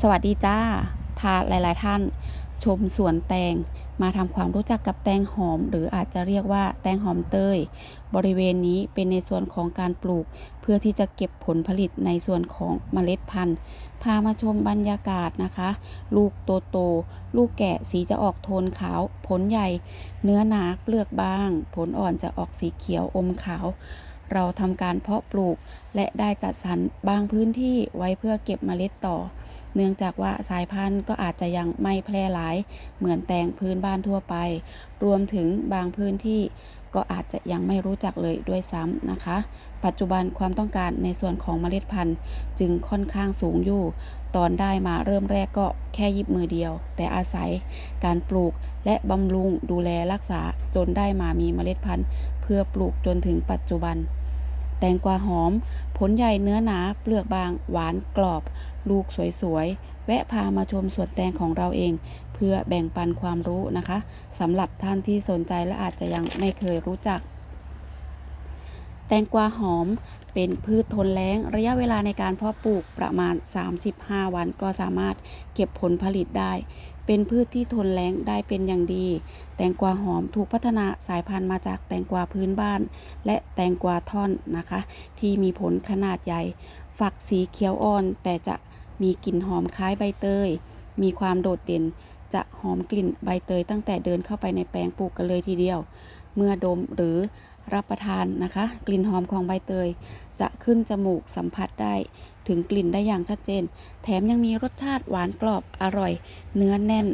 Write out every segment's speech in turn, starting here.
สวัสดีจ้า พาหลาย ๆ ท่าน ชมสวนแตง มาทำความรู้จักกับแตงหอม หรืออาจจะเรียกว่าแตงหอมเตย บริเวณนี้เป็นในส่วนของการปลูก เพื่อที่จะเก็บผลผลิตในส่วนของเมล็ดพันธุ์ พามาชมบรรยากาศนะคะ ลูกโตๆลูกแกะสีจะออกโทนขาว ผลใหญ่ เนื้อหนาเปลือกบาง ผลอ่อนจะออกสีเขียวอมขาวเราทำการเพาะปลูก และได้จัดสรรบางพื้นที่ไว้เพื่อเก็บเมล็ดต่อ เนื่องจากว่าสายพันธุ์ก็อาจจะยังไม่แพร่หลาย เหมือนแตงพื้นบ้านทั่วไป รวมถึงบางพื้นที่ก็อาจจะยังไม่รู้จักเลยด้วยซ้ำนะคะ ปัจจุบันความต้องการในส่วนของเมล็ดพันธุ์จึงค่อนข้างสูงอยู่ ตอนได้มาเริ่มแรกก็แค่ยิบมือเดียว แต่อาศัยการปลูกและบำรุงดูแลรักษาจนได้มามีเมล็ดพันธุ์ เพื่อปลูกจนถึงปัจจุบัน แตงกวาหอม ผลใหญ่เนื้อหนา เปลือกบาง หวานกรอบ ลูกสวยๆ แวะพามาชมสวนแตงของเราเอง เพื่อแบ่งปันความรู้นะคะสำหรับท่านที่สนใจและอาจจะยังไม่เคยรู้จัก ตงกวาหอมเป็นพืชทนแล้ง ระยะเวลาในการเพาะปลูกประมาณ 35 วันก็สามารถเก็บผลผลิตได้ เป็นพืชที่ทนแล้งได้เป็นอย่างดี แตงกวาหอมถูกพัฒนาสายพันธุ์มาจากแตงกวาพื้นบ้าน และแตงกวาท่อนนะคะ ที่มีผลขนาดใหญ่ ฝักสีเขียวอ่อน แต่จะมีกลิ่นหอมคล้ายใบเตย มีความโดดเด่นจะหอมกลิ่นใบเตยตั้งแต่เดินเข้าไปในแปลงปลูกกันเลยทีเดียว เมื่อดมหรือ รับประทานนะคะ กลิ่นหอมของใบเตย จะขึ้นจมูกสัมผัสได้ ถึงกลิ่นได้อย่างชัดเจน แถมยังมีรสชาติหวานกรอบอร่อย เนื้อแน่น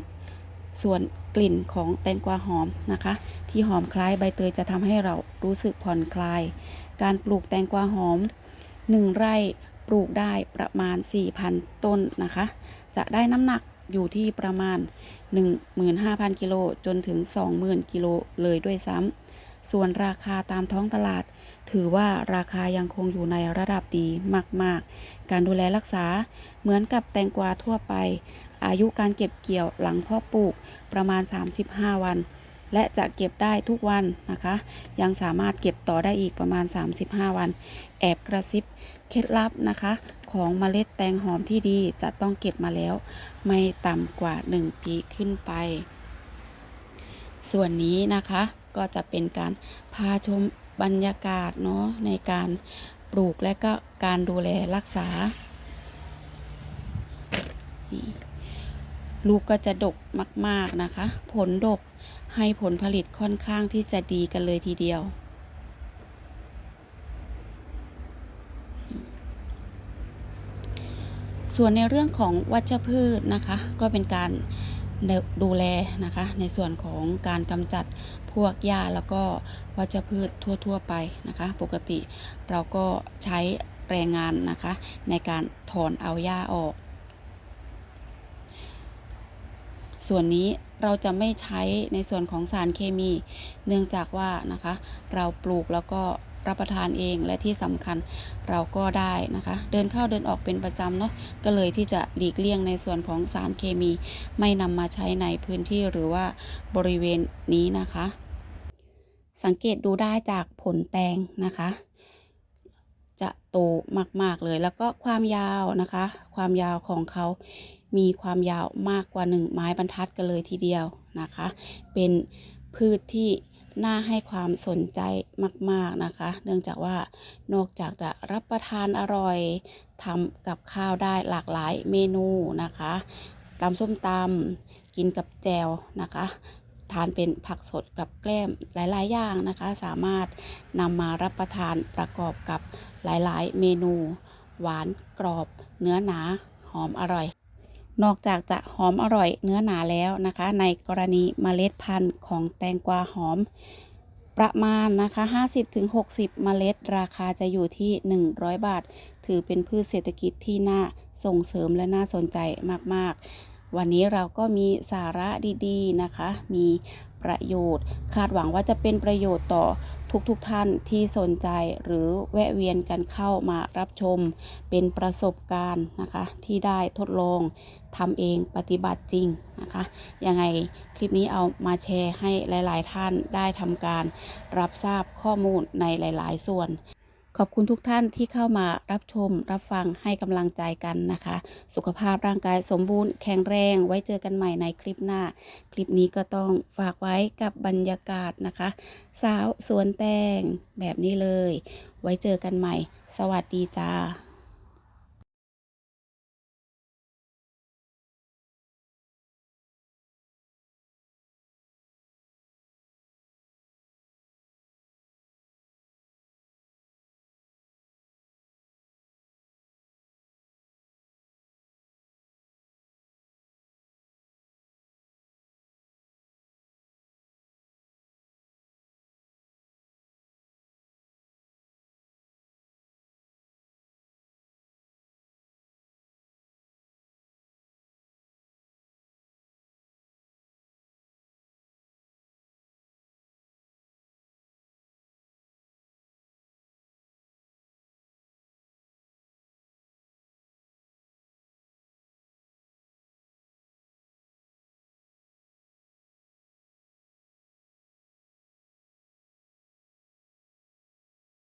ส่วนกลิ่นของแตงกวาหอมนะคะ ที่หอมคล้ายใบเตยจะทำให้เรารู้สึกผ่อนคลาย การปลูกแตงกวาหอม 1 ไร่ปลูกได้ประมาณ 4,000 ต้นนะคะ จะได้น้ำหนักอยู่ที่ประมาณ 15,000 กิโลจนถึง 20,000 กิโลเลยด้วยซ้ำ ส่วนราคาตามท้องตลาด ถือว่าราคายังคงอยู่ในระดับดีมาก ๆ การดูแลรักษาเหมือนกับแตงกวาทั่วไป อายุการเก็บเกี่ยวหลังพาะปลูกประมาณ 35 วัน และจะเก็บได้ทุกวันนะคะ ยังสามารถเก็บต่อได้อีกประมาณ 35 วัน แอบกระซิบเคล็ดลับนะคะ ของเมล็ดแตงหอมที่ดีจะต้องเก็บมาแล้ว ไม่ต่ำกว่า 1 ปีขึ้นไป ส่วนนี้นะคะ ก็จะเป็นการพาชมบรรยากาศเนาะในการปลูกและก็การดูแลรักษา ลูกก็จะดกมาก ๆ นะคะ ผลดกให้ผลผลิตค่อนข้างที่จะดีกันเลยทีเดียว ส่วนในเรื่องของวัชพืชนะคะ ก็เป็นการ ดูแลนะคะ ในส่วนของการกำจัดพวกหญ้าแล้วก็วัชพืชทั่ว ๆ ไปนะคะ ปกติเราก็ใช้แรงงานนะคะ ในการถอนเอาหญ้าออก ส่วนนี้เราจะไม่ใช้ในส่วนของสารเคมี เนื่องจากว่านะคะ เราปลูกแล้วก็ รับประทานเองและที่สำคัญเราก็ได้นะคะ เดินเข้าเดินออกเป็นประจำเนาะก็เลยที่จะหลีกเลี่ยงในส่วนของสารเคมี ไม่นำมาใช้ในพื้นที่หรือว่าบริเวณนี้นะคะ สังเกตดูได้จากผลแตงนะคะจะโตมาก ๆ เลย แล้วก็ความยาวนะคะ ความยาวของเขา มีความยาวมากกว่า 1 ไม้บรรทัดกันเลยทีเดียวนะคะ เป็นพืชที่ น่าให้ความสนใจมาก ๆนะคะ เนื่องจากว่านอกจากจะรับประทานอร่อยทำกับข้าวได้หลากหลายเมนูนะคะตำส้มตำกินกับแจวนะคะทานเป็นผักสดกับแกล้มหลาย ๆ อย่างนะคะ สามารถนำมารับประทานประกอบกับหลาย ๆ เมนู หวานกรอบ เนื้อหนา หอมอร่อย นอกจากจะหอมอร่อยเนื้อหนาแล้วนะคะ ในกรณีเมล็ดพันธุ์ของแตงกวาหอมประมาณนะคะ 50-60 เมล็ด ราคาจะอยู่ที่ 100 บาท ถือเป็นพืชเศรษฐกิจที่น่าส่งเสริมและน่าสนใจมาก ๆ วันนี้เราก็มีสาระดี ๆ นะคะ มี ประโยชน์ คาดหวังว่าจะเป็นประโยชน์ต่อทุกๆทท่านที่สนใจหรือแวะเวียนกันเข้ามารับชม เป็นประสบการณ์นะคะ ที่ได้ทดลองทำเองปฏิบัติจริงนะคะยังไงคลิปนี้เอามาแชร์ให้หลาย ๆ ท่านได้ทำการรับทราบข้อมูลในหลาย ๆ ส่วน ขอบคุณทุกท่านที่เข้ามารับชมรับฟังให้กำลังใจกันนะคะ สุขภาพร่างกายสมบูรณ์แข็งแรง ไว้เจอกันใหม่ในคลิปหน้า คลิปนี้ก็ต้องฝากไว้กับบรรยากาศนะคะ สาวสวนแตงแบบนี้เลย ไว้เจอกันใหม่ สวัสดีจ้า